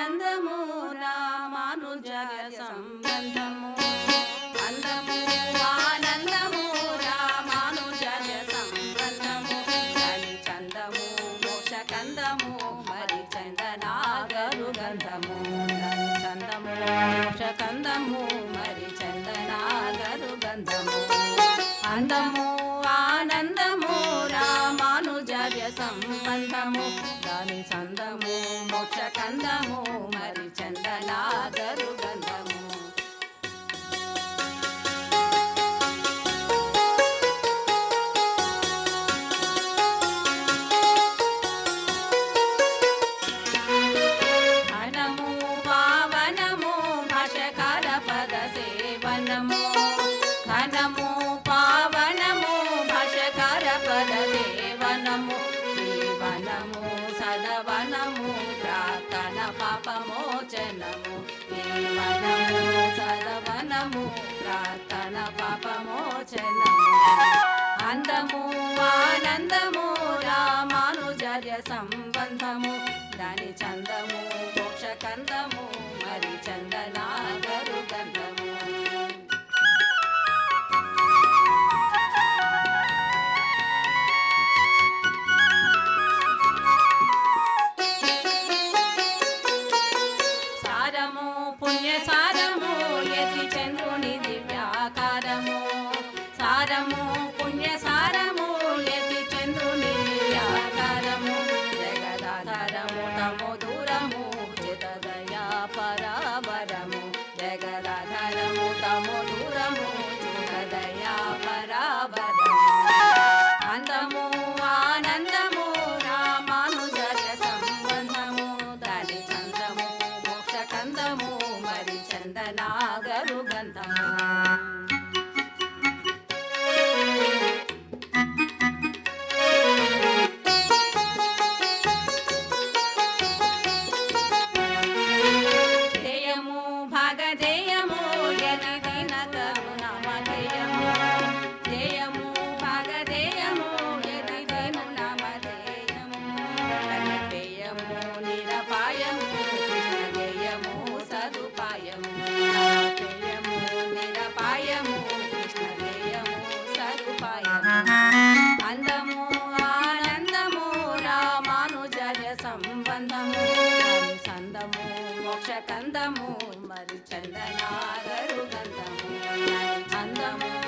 ఆనందము రామానుజార్య సంబంధము. అందము ఆనందము రామానుజార్య సంబంధము. కలి చందము మోక్షకందము మరి చందనాగరు గంధము కలి చందము మోక్షకందము మరి చందనాగరు గంధము అందము సంబంధము దాని చందము మోక్షకందము మరి చందనాగరు గంధము. సదవనము ప్రార్థన పాపమోచనము. జీవనము సదవనము ప్రార్థన పాపమోచనము. అందము ఆనందము రామానుజర్య సంబంధము. దాని చందము చందనాగరు మోక్షకందము మరి చందనాగరు గంధము దాని